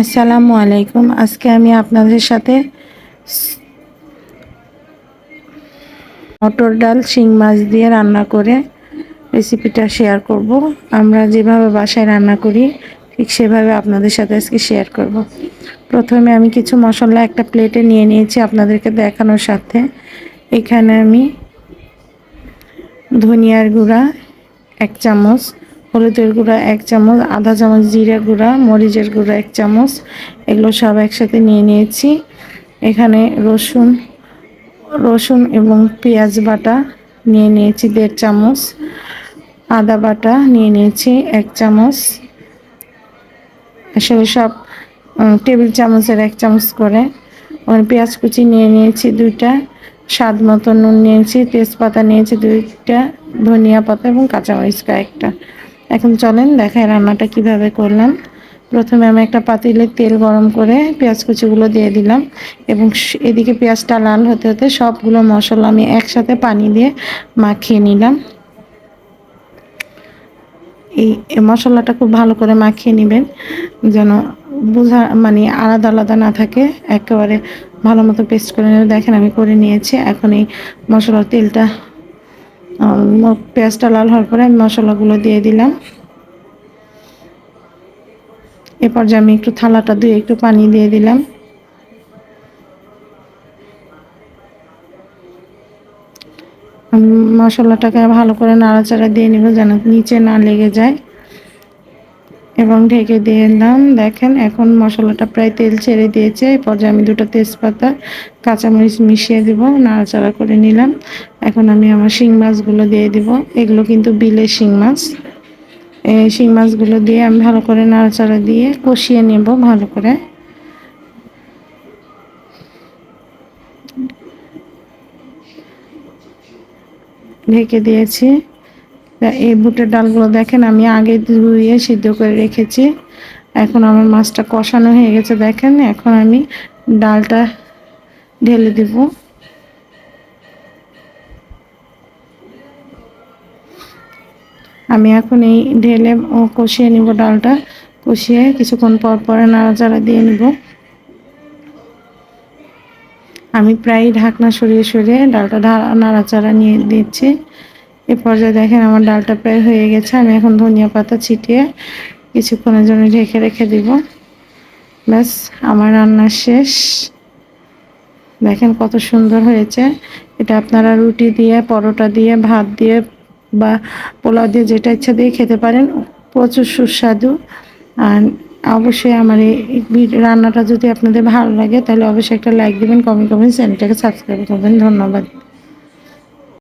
আসসালামু আলাইকুম। আজকে আমি আপনাদের সাথে মটর ডাল, শিং মাছ দিয়ে রান্না করে রেসিপিটা শেয়ার করব। আমরা যেভাবে বাসায় রান্না করি, ঠিক সেভাবে আপনাদের সাথে আজকে শেয়ার করব। প্রথমে আমি কিছু মশলা একটা প্লেটে নিয়ে নিয়েছি আপনাদেরকে দেখানোর সাথে। এখানে আমি ধনিয়ার গুঁড়া, এক চামচ হলুদের গুঁড়া এক চামচ আধা চামচ, জিরা গুঁড়া, মরিচের গুঁড়া এক চামচ, এগুলো সব একসাথে নিয়ে নিয়েছি। এখানে রসুন রসুন এবং পেঁয়াজ বাটা নিয়ে নিয়েছি দেড় চামচ, আদা বাটা নিয়ে নিয়েছি এক চামচ। আসলে সব টেবিল চামচের এক চামচ করে। ওখানে পেঁয়াজ কুচি নিয়ে নিয়েছি দুইটা, স্বাদ মতো নুন নিয়েছি, তেজপাতা নিয়েছি দুইটা, ধনিয়া পাতা এবং কাঁচামরিচ কয়েকটা। এখন চলেন দেখায় রান্নাটা কীভাবে করলাম। প্রথমে আমি একটা পাতিলে তেল গরম করে পেঁয়াজ কুচিগুলো দিয়ে দিলাম এবং এদিকে পেঁয়াজটা লাল হতে হতে সবগুলো মশলা আমি একসাথে পানি দিয়ে মাখিয়ে নিলাম। এই মশলাটা খুব ভালো করে মাখিয়ে নেবেন যেন বোঝা মানে আলাদা আলাদা না থাকে, একেবারে ভালো মতো পেস্ট করে নেবে দেখেন আমি করে নিয়েছি, এখন এই মশলার তেলটা পেঁয়াজটা লাল হওয়ার পরে আমি মশলাগুলো দিয়ে দিলাম। এরপর যে আমি একটু থালাটা দিয়ে একটু পানি দিয়ে দিলাম। মশলাটাকে ভালো করে নাড়াচাড়া দিয়ে নিব যেন নিচে না লেগে যায়। এবং ঢেকে দিয়ে দিলাম দেখেন, এখন মশলাটা প্রায় তেল ছেড়ে দিয়েছে। এই পর্যায়ে আমি দুটো তেজপাতা, কাঁচামরিচ মিশিয়ে দেব, নাড়াচাড়া করে নিলাম। এখন আমি আমার শিং মাছগুলো দিয়ে দিব। এগুলো কিন্তু বিলে শিং মাছ। এই শিং মাছগুলো দিয়ে আমি ভালো করে নাড়াচাড়া দিয়ে কষিয়ে নেব ভালো করে। ঢেকে দিয়েছি। এই বুটের ডালগুলো দেখেন, আমি আগে ধুয়ে সিদ্ধ করে রেখেছি। এখন আমার মাছটা কষানো হয়ে গেছে, দেখেন, এখন আমি ডালটা ঢেলে দেব। আমি এখন এই ঢেলে কষিয়ে নিব ডালটা, কষিয়ে কিছুক্ষণ পর পরে নাড়াচাড়া দিয়ে নিব। আমি প্রায় ঢাকনা সরিয়ে সরিয়ে ডালটা নাড়াচাড়া নিয়ে দিচ্ছি। এ পর্যায়ে দেখেন আমার ডালটা প্রায় হয়ে গেছে, আমি এখন ধনিয়া পাতা ছিটিয়ে কিছুক্ষণের জন্য ঢেকে রেখে দিব। ব্যাস, আমার রান্না শেষ। দেখেন কত সুন্দর হয়েছে। এটা আপনারা রুটি দিয়ে, পরোটা দিয়ে, ভাত দিয়ে বা পোলাও দিয়ে যেটা ইচ্ছা দিয়ে খেতে পারেন। প্রচুর সুস্বাদু। আর অবশ্যই আমার এই রান্নাটা যদি আপনাদের ভালো লাগে, তাহলে অবশ্যই একটা লাইক দেবেন কমেন্ট করবেন চ্যানেলটাকে সাবস্ক্রাইব করবেন। ধন্যবাদ।